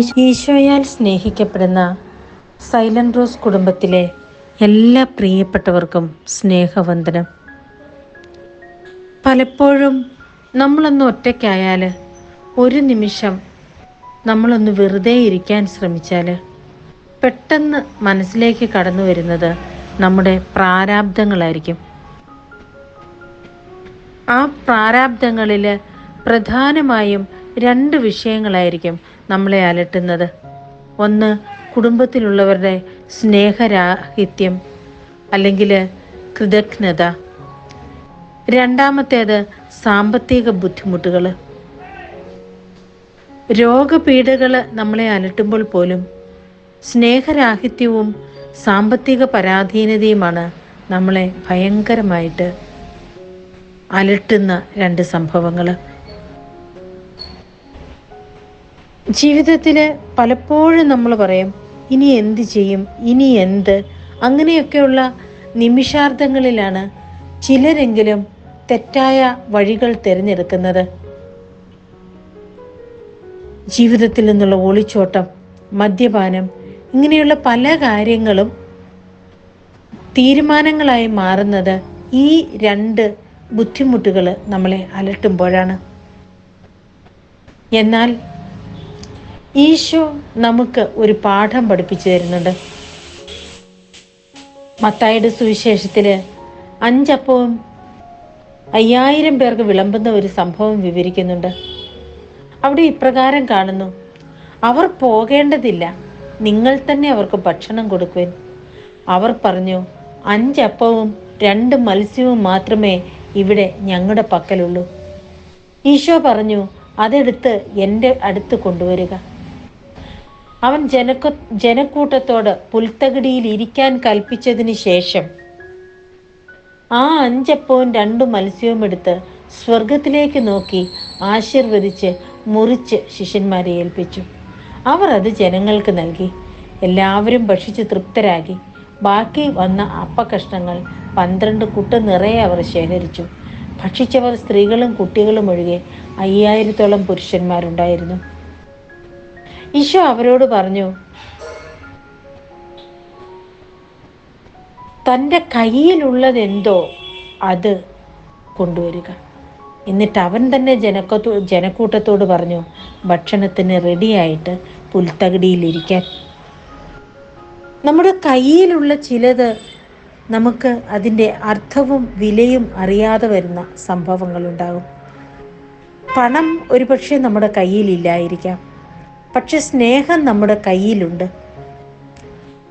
ഈശോയാൽ സ്നേഹിക്കപ്പെടുന്ന silent rose കുടുംബത്തിലെ എല്ലാ പ്രിയപ്പെട്ടവർക്കും സ്നേഹവന്ദനം. പലപ്പോഴും നമ്മളൊന്ന് ഒറ്റയ്ക്കായാൽ ഒരു നിമിഷം നമ്മളൊന്ന് വെറുതെ ഇരിക്കാൻ ശ്രമിച്ചാൽ പെട്ടെന്ന് മനസ്സിലേക്ക് കടന്നു വരുന്നത് നമ്മുടെ പ്രാരാബ്ദങ്ങളായിരിക്കും. ആ പ്രാരാബ്ദങ്ങളിൽ പ്രധാനമായും രണ്ട് വിഷയങ്ങളായിരിക്കും നമ്മളെ അലട്ടുന്നത്. ഒന്ന് കുടുംബത്തിലുള്ളവരുടെ സ്നേഹരാഹിത്യം അല്ലെങ്കിൽ കൃതജ്ഞത. രണ്ടാമത്തേത് സാമ്പത്തിക ബുദ്ധിമുട്ടുകൾ രോഗപീഠകൾ നമ്മളെ അലട്ടുമ്പോൾ പോലും സ്നേഹരാഹിത്യവും സാമ്പത്തിക പരാധീനതയുമാണ് നമ്മളെ ഭയങ്കരമായിട്ട് അലട്ടുന്ന രണ്ട് സംഭവങ്ങൾ ജീവിതത്തിൽ പലപ്പോഴും നമ്മൾ പറയും ഇനി എന്ത് ചെയ്യും? ഇനി എന്ത്? അങ്ങനെയൊക്കെയുള്ള നിമിഷാർത്ഥങ്ങളിലാണ് ചിലരെങ്കിലും തെറ്റായ വഴികൾ തിരഞ്ഞെടുക്കുന്നത്. ജീവിതത്തിൽ നിന്നുള്ള ഒളിച്ചോട്ടം മദ്യപാനം ഇങ്ങനെയുള്ള പല കാര്യങ്ങളും തീരുമാനങ്ങളായി മാറുന്നത് ഈ രണ്ട് ബുദ്ധിമുട്ടുകൾ നമ്മളെ അലട്ടുമ്പോഴാണ്. എന്നാൽ ഈശോ നമുക്ക് ഒരു പാഠം പഠിപ്പിച്ചു തരുന്നുണ്ട്. മത്തായുടെ സുവിശേഷത്തിൽ അഞ്ചപ്പവും അയ്യായിരം പേർക്ക് വിളമ്പുന്ന ഒരു സംഭവം വിവരിക്കുന്നുണ്ട്. അവിടെ ഇപ്രകാരം കാണുന്നു. അവർ പോകേണ്ടതില്ല. നിങ്ങൾ തന്നെ അവർക്ക് ഭക്ഷണം കൊടുക്കുവാൻ. അവർ പറഞ്ഞു അഞ്ചപ്പവും രണ്ട് മത്സ്യവും മാത്രമേ ഇവിടെ ഞങ്ങളുടെ പക്കലുള്ളൂ. ഈശോ പറഞ്ഞു അതെടുത്ത് എന്റെ അടുത്ത് കൊണ്ടുവരിക. അവൻ ജനക്ക ജനക്കൂട്ടത്തോട് പുൽത്തകിടിയിൽ ഇരിക്കാൻ കൽപ്പിച്ചതിന് ശേഷം ആ അഞ്ചപ്പവും രണ്ടു മത്സ്യവും എടുത്ത് സ്വർഗത്തിലേക്ക് നോക്കി ആശീർവദിച്ച് മുറിച്ച് ശിഷ്യന്മാരെ ഏൽപ്പിച്ചു. അവർ അത് ജനങ്ങൾക്ക് നൽകി. എല്ലാവരും ഭക്ഷിച്ച് തൃപ്തരാകി. ബാക്കി വന്ന അപ്പകഷ്ണങ്ങൾ പന്ത്രണ്ട് കുട്ട നിറയെ അവർ ശേഖരിച്ചു. ഭക്ഷിച്ചവർ സ്ത്രീകളും കുട്ടികളും ഒഴികെ അയ്യായിരത്തോളം പുരുഷന്മാരുണ്ടായിരുന്നു. ഈശോ അവരോട് പറഞ്ഞു തന്റെ കയ്യിലുള്ളതെന്തോ അത് കൊണ്ടുവരിക. എന്നിട്ട് അവൻ തന്നെ ജനക്കത്തോ ജനക്കൂട്ടത്തോട് പറഞ്ഞു ഭക്ഷണത്തിന് റെഡിയായിട്ട് പുൽത്തകിടിയിലിരിക്കാൻ. നമ്മുടെ കയ്യിലുള്ള ചിലത് നമുക്ക് അതിന്റെ അർത്ഥവും വിലയും അറിയാതെ വരുന്ന സംഭവങ്ങളുണ്ടാകും. പണം ഒരുപക്ഷെ നമ്മുടെ കയ്യിലില്ലായിരിക്കാം. പക്ഷെ സ്നേഹം നമ്മുടെ കയ്യിലുണ്ട്.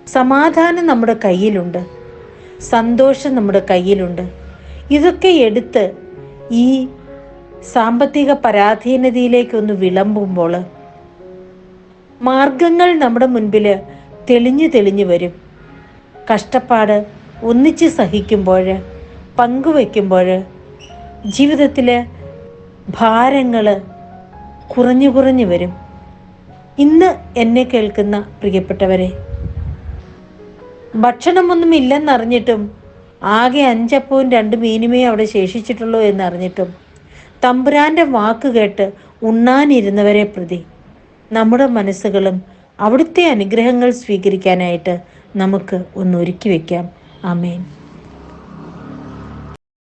സമാധാനം നമ്മുടെ കയ്യിലുണ്ട്. സന്തോഷം നമ്മുടെ കയ്യിലുണ്ട്. ഇതൊക്കെ എടുത്ത് ഈ സാമ്പത്തിക പരാധീനതയിലേക്കൊന്ന് വിളമ്പുമ്പോൾ മാർഗങ്ങൾ നമ്മുടെ മുൻപിൽ തെളിഞ്ഞു തെളിഞ്ഞു വരും. കഷ്ടപ്പാട് ഒന്നിച്ച് സഹിക്കുമ്പോൾ പങ്കുവെക്കുമ്പോൾ ജീവിതത്തിലെ ഭാരങ്ങൾ കുറഞ്ഞു കുറഞ്ഞു വരും. ഇന്ന് എന്നെ കേൾക്കുന്ന പ്രിയപ്പെട്ടവരെ ഭക്ഷണമൊന്നും ഇല്ലെന്നറിഞ്ഞിട്ടും ആകെ അഞ്ചപ്പവും രണ്ട് മീനുമേ അവിടെ ശേഷിച്ചിട്ടുള്ളൂ എന്നറിഞ്ഞിട്ടും തമ്പുരാന്റെ വാക്ക് കേട്ട് ഉണ്ണാനിരുന്നവരെ പ്രതി നമ്മുടെ മനസ്സുകളും അവിടുത്തെ അനുഗ്രഹങ്ങൾ സ്വീകരിക്കാനായിട്ട് നമുക്ക് ഒന്ന് ഒരുക്കി വയ്ക്കാം ആമേൻ.